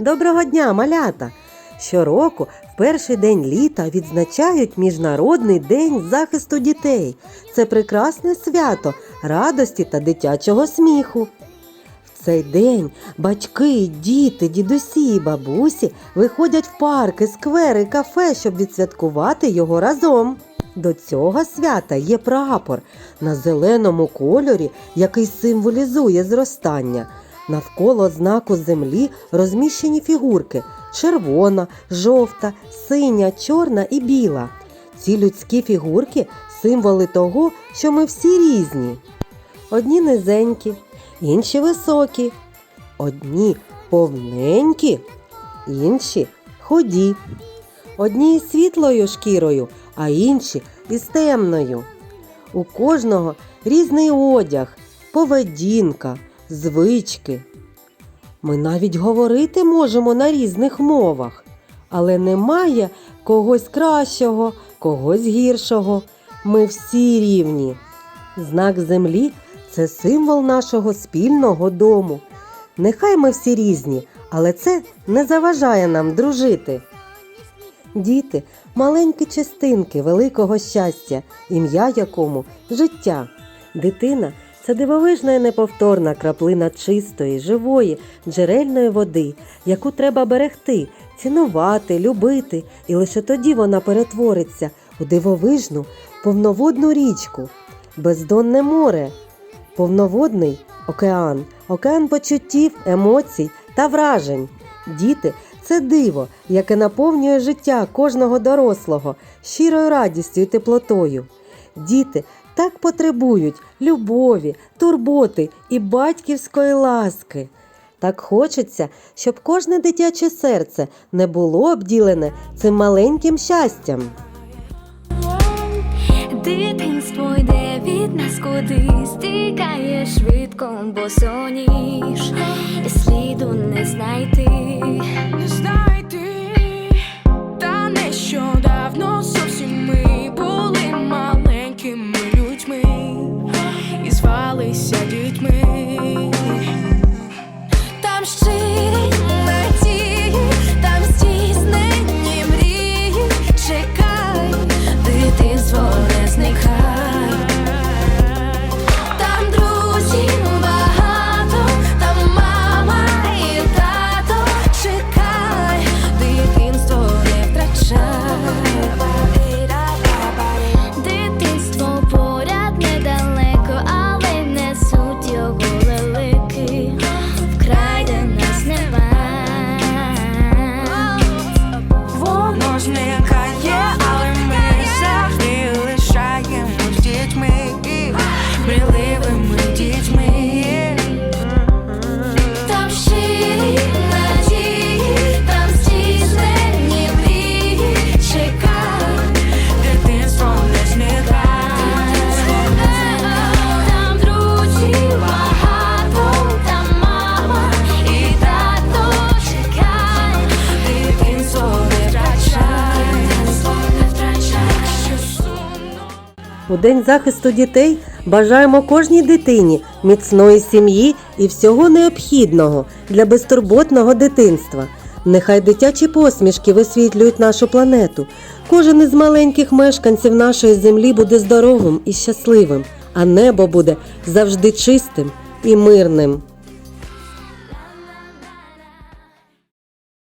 Доброго дня, малята! Щороку в перший день літа відзначають Міжнародний день захисту дітей. Це прекрасне свято радості та дитячого сміху. В цей день батьки, діти, дідусі і бабусі виходять в парки, сквери, кафе, щоб відсвяткувати його разом. До цього свята є прапор на зеленому кольорі, який символізує зростання. Навколо знаку землі розміщені фігурки червона, жовта, синя, чорна і біла. Ці людські фігурки символи того, що ми всі різні. Одні низенькі, інші високі, одні повненькі, інші худі. Одні із світлою шкірою, а інші із темною. У кожного різний одяг, поведінка, звички. Ми навіть говорити можемо на різних мовах, але немає когось кращого, когось гіршого. Ми всі рівні. Знак землі це символ нашого спільного дому. Нехай ми всі різні, але це не заважає нам дружити. Діти маленькі частинки великого щастя, ім'я якому життя. Дитина це дивовижна і неповторна краплина чистої, живої, джерельної води, яку треба берегти, цінувати, любити, і лише тоді вона перетвориться у дивовижну повноводну річку, бездонне море, повноводний океан, океан почуттів, емоцій та вражень. Діти це диво, яке наповнює життя кожного дорослого щирою радістю і теплотою. Діти так потребують любові, турботи і батьківської ласки. Так хочеться, щоб кожне дитяче серце не було обділене цим маленьким щастям. Дитинство йде від нас кудись, тікає швидко, бо соніш, сліду не знайти. I'm still У День захисту дітей бажаємо кожній дитині міцної сім'ї і всього необхідного для безтурботного дитинства. Нехай дитячі посмішки висвітлюють нашу планету. Кожен із маленьких мешканців нашої землі буде здоровим і щасливим, а небо буде завжди чистим і мирним.